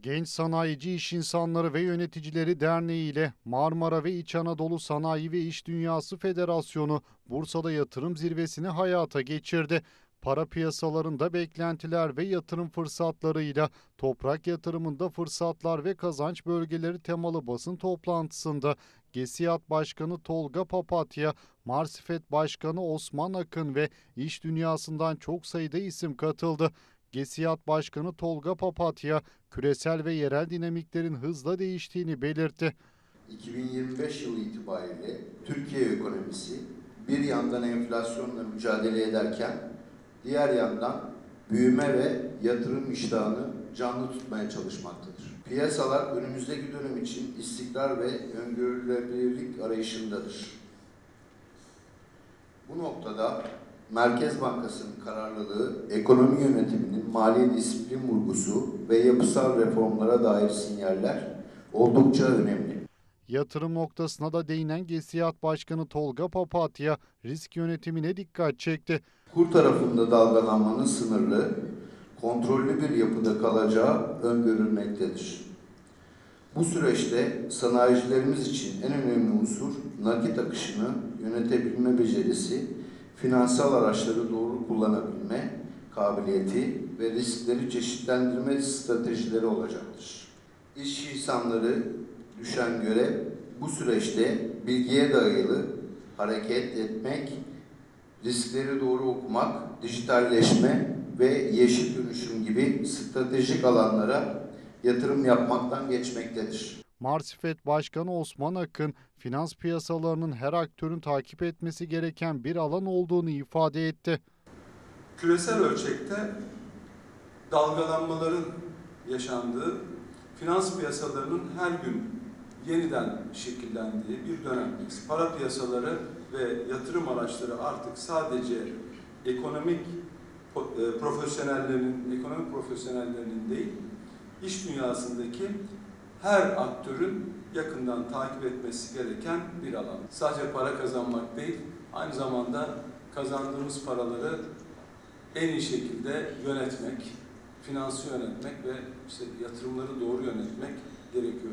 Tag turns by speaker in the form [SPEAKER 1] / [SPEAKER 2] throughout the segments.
[SPEAKER 1] Genç Sanayici İş İnsanları ve Yöneticileri Derneği ile Marmara ve İç Anadolu Sanayi ve İş Dünyası Federasyonu Bursa'da yatırım zirvesini hayata geçirdi. Para piyasalarında beklentiler ve yatırım fırsatlarıyla toprak yatırımında fırsatlar ve kazanç bölgeleri temalı basın toplantısında GESİAD Başkanı Tolga Papatya, Marsifet Başkanı Osman Akın ve iş dünyasından çok sayıda isim katıldı. GESİAD Başkanı Tolga Papatya, küresel ve yerel dinamiklerin hızla değiştiğini belirtti.
[SPEAKER 2] 2025 yılı itibariyle Türkiye ekonomisi bir yandan enflasyonla mücadele ederken diğer yandan büyüme ve yatırım iştahını canlı tutmaya çalışmaktadır. Piyasalar önümüzdeki dönem için istikrar ve öngörülebilirlik arayışındadır. Bu noktada Merkez Bankası'nın kararlılığı, ekonomi yönetiminin mali disiplin vurgusu ve yapısal reformlara dair sinyaller oldukça önemli.
[SPEAKER 1] Yatırım noktasına da değinen GESİAD Başkanı Tolga Papatya, risk yönetimine dikkat çekti.
[SPEAKER 2] Kur tarafında dalgalanmanın sınırlı, kontrollü bir yapıda kalacağı öngörülmektedir. Bu süreçte sanayicilerimiz için en önemli unsur nakit akışını yönetebilme becerisi, finansal araçları doğru kullanabilme kabiliyeti ve riskleri çeşitlendirme stratejileri olacaktır. İş insanları düşen görev bu süreçte bilgiye dayalı hareket etmek, riskleri doğru okumak, dijitalleşme ve yeşil dönüşüm gibi stratejik alanlara yatırım yapmaktan geçmektedir.
[SPEAKER 1] Marsifet Başkanı Osman Akın, finans piyasalarının her aktörün takip etmesi gereken bir alan olduğunu ifade etti.
[SPEAKER 3] küresel ölçekte dalgalanmaların yaşandığı, finans piyasalarının her gün yeniden şekillendiği bir dönemdeyiz. Para piyasaları ve yatırım araçları artık sadece ekonomik e, profesyonellerinin, ekonomik profesyonellerinin değil, iş dünyasındaki her aktörün yakından takip etmesi gereken bir alan. Sadece para kazanmak değil, aynı zamanda kazandığımız paraları en iyi şekilde yönetmek, finansı yönetmek ve işte yatırımları doğru yönetmek gerekiyor.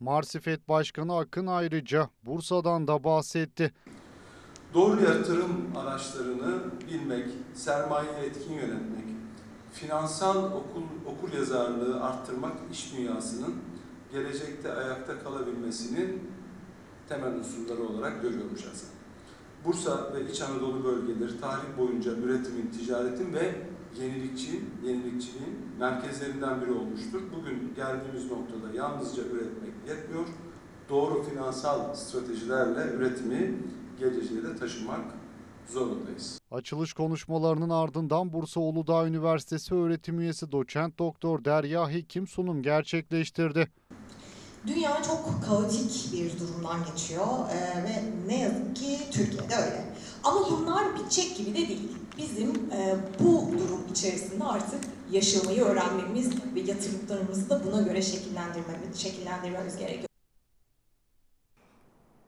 [SPEAKER 1] Marsifet Başkanı Akın ayrıca Bursa'dan da bahsetti.
[SPEAKER 3] Doğru yatırım araçlarını bilmek, sermaye etkin yönetmek, finansal okul, okur yazarlığı arttırmak iş dünyasının gelecekte ayakta kalabilmesinin temel unsurları olarak görüyorum şahsen. Bursa ve İç Anadolu bölgeleri tarih boyunca üretimin, ticaretin ve yenilikçi, yenilikçiliğin merkezlerinden biri olmuştur. Bugün geldiğimiz noktada yalnızca üretmek yetmiyor. Doğru finansal stratejilerle üretimi geleceğe de taşımak zorundayız.
[SPEAKER 1] Açılış konuşmalarının ardından Bursa Uludağ Üniversitesi öğretim üyesi doçent doktor Derya Hekim sunum gerçekleştirdi.
[SPEAKER 4] Dünya çok kaotik bir durumdan geçiyor eee, ve ne yazık ki Türkiye'de öyle. Ama bunlar bitecek gibi de değil. Bizim eee, bu durum içerisinde artık yaşamayı öğrenmemiz ve yatırımlarımızı da buna göre şekillendirmemiz, şekillendirmemiz gerekiyor.